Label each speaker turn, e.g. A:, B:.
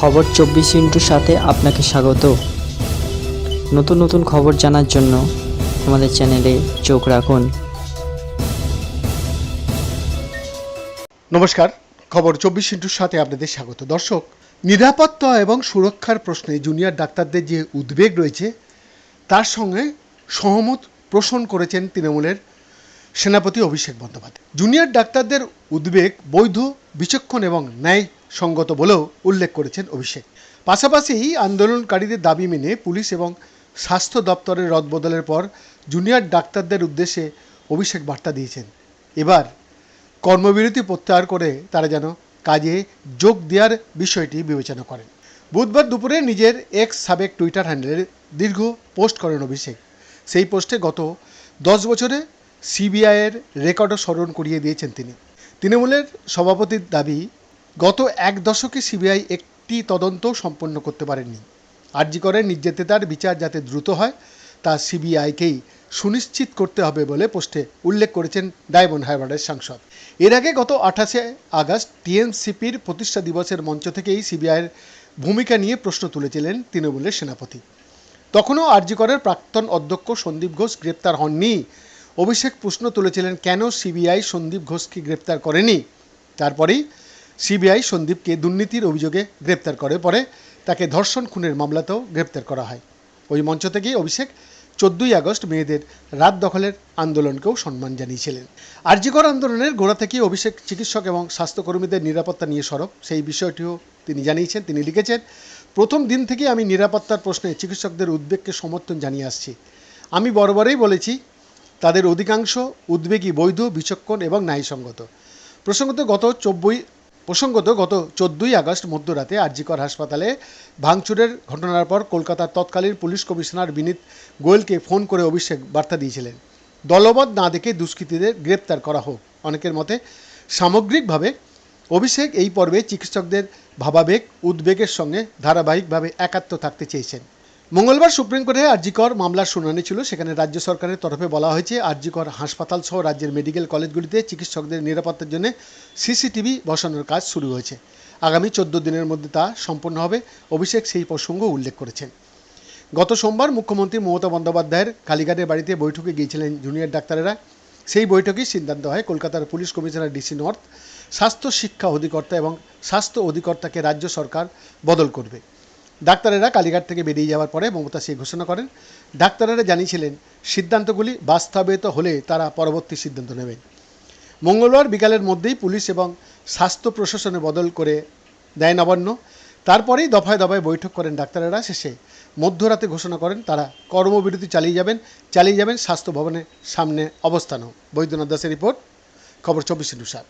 A: খবর চব্বিশ ইন্টুর সাথে আপনাকে স্বাগত। নতুন নতুন খবর জানার জন্য আমাদের চ্যানেলে চোখ রাখুন।
B: নমস্কার, খবর চব্বিশ ইন্টুর সাথে আপনাদের স্বাগত। দর্শক, নিরাপত্তা এবং সুরক্ষার প্রশ্নে জুনিয়র ডাক্তারদের যে উদ্বেগ রয়েছে, তার সঙ্গে সহমত পোষণ করেছেন তৃণমূলের সেনাপতি অভিষেক বন্দ্যোপাধ্যায়। জুনিয়র ডাক্তারদের উদ্বেগ, বৈধ, বিচক্ষণ এবং ন্যায়সঙ্গত বলেও উল্লেখ করেছেন অভিষেক। পাশাপাশি আন্দোলনকারীদের দাবি মেনে পুলিশ এবং স্বাস্থ্য দপ্তরের রদবদলের পর জুনিয়র ডাক্তারদের উদ্দেশ্যে অভিষেক বার্তা দিয়েছেন। এবার কর্মবিরতি প্রত্যাহার করে তারা যেন কাজে যোগ দেওয়ার বিষয়টি বিবেচনা করেন। বুধবার দুপুরে নিজের এক্স সাবেক টুইটার হ্যান্ডেলে দীর্ঘ পোস্ট করেন অভিষেক। সেই পোস্টে গত দশ বছরে সিবিআইয়ের রেকর্ডও স্মরণ করিয়ে দিয়েছেন তিনি। তৃণমূলের সভাপতির দাবি গত এক দশকে সিবিআই একটি তদন্ত সম্পন্ন করতে পারেননি আরজি করে নির্যাতিতার বিচার যাতে দ্রুত হয়, তা সিবিআইকেই সুনিশ্চিত করতে হবে বলে পোস্টে উল্লেখ করেছেন ডায়মন্ড হারবারের সাংসদ। এর আগে গত আঠাশে আগস্ট টিএনসিপির প্রতিষ্ঠা দিবসের মঞ্চ থেকেই সিবিআইয়ের ভূমিকা নিয়ে প্রশ্ন তুলেছিলেন তৃণমূলের সেনাপতি। তখনও আরজিকরের প্রাক্তন অধ্যক্ষ সন্দীপ ঘোষ গ্রেপ্তার হননি। অভিষেক প্রশ্ন তুলেছিলেন, কেন সিবিআই সন্দীপ ঘোষকে গ্রেপ্তার করেনি? তারপরেই সিবিআই সন্দীপকে দুর্নীতির অভিযোগে গ্রেপ্তার করে। পরে তাকে ধর্ষণ খুনের মামলাতেও গ্রেপ্তার করা হয়। ওই মঞ্চ থেকেই অভিষেক চোদ্দই আগস্ট মেয়েদের রাত দখলের আন্দোলনকেও সম্মান জানিয়েছিলেন। আরজিকর আন্দোলনের গোড়া থেকেই অভিষেক চিকিৎসক এবং স্বাস্থ্যকর্মীদের নিরাপত্তা নিয়ে সরব। সেই বিষয়টিও তিনি জানিয়েছেন। তিনি লিখেছেন, প্রথম দিন থেকে আমি নিরাপত্তার প্রশ্নে চিকিৎসকদের উদ্বেগকে সমর্থন জানিয়ে আসছি। আমি বরাবরই বলেছি, তাদের অধিকাংশ উদ্বেগী বৈধ, বিচক্ষণ এবং ন্যায়সঙ্গত। প্রসঙ্গত গত চব্বই প্রসঙ্গত গত চোদ্দই আগস্ট মধ্যরাতে আরজিকর হাসপাতালে ভাঙচুরের ঘটনার পর কলকাতার তৎকালীন পুলিশ কমিশনার বিনীত গোয়েলকে ফোন করে অভিষেক বার্তা দিয়েছিলেন। দলবৎ না দেখে দুষ্কৃতীদের গ্রেপ্তার করা হোক। অনেকের মতে, সামগ্রিকভাবে অভিষেক এই পর্বে চিকিৎসকদের ভাবাবেগ, উদ্বেগের সঙ্গে ধারাবাহিকভাবে একাত্ম থাকতে চেয়েছেন। মঙ্গলবার সুপ্রিম কোর্টে আরজিকর মামলার শুনানি ছিল। সেখানে রাজ্য সরকারের তরফে বলা হয়েছে, আরজিকর হাসপাতাল সহ রাজ্যের মেডিকেল কলেজগুলিতে চিকিৎসকদের নিরাপত্তার জন্য সিসিটিভি বসানোর কাজ শুরু হয়েছে। আগামী চোদ্দ দিনের মধ্যে তা সম্পন্ন হবে, অভিষেক সেই প্রসঙ্গ উল্লেখ করেছেন। গত সোমবার মুখ্যমন্ত্রী মমতা বন্দ্যোপাধ্যায়ের কালীঘাটের বাড়িতে বৈঠকে গিয়েছিলেন জুনিয়র ডাক্তারেরা। সেই বৈঠকেই সিদ্ধান্ত হয়, কলকাতার পুলিশ কমিশনার ডিসি নর্থ স্বাস্থ্য শিক্ষা অধিকর্তা এবং স্বাস্থ্য অধিকর্তাকে রাজ্য সরকার বদল করবে। ডাক্তারেরা কালীঘাট থেকে বেরিয়ে যাওয়ার পরে মমতা সেই ঘোষণা করেন। ডাক্তারেরা জানিয়েছিলেন, সিদ্ধান্তগুলি বাস্তবায়িত হলে তারা পরবর্তী সিদ্ধান্ত নেবেন মঙ্গলবার বিকালের মধ্যেই পুলিশ এবং স্বাস্থ্য প্রশাসনে বদল করে দেয় নবান্ন। তারপরেই দফায় দফায় বৈঠক করেন ডাক্তারেরা। শেষে মধ্যরাতে ঘোষণা করেন, তারা কর্মবিরতি চালিয়ে যাবেন চালিয়ে যাবেন স্বাস্থ্য ভবনের সামনে অবস্থানও। বৈদ্যনাথ দাসের রিপোর্ট, খবর চব্বিশ সাত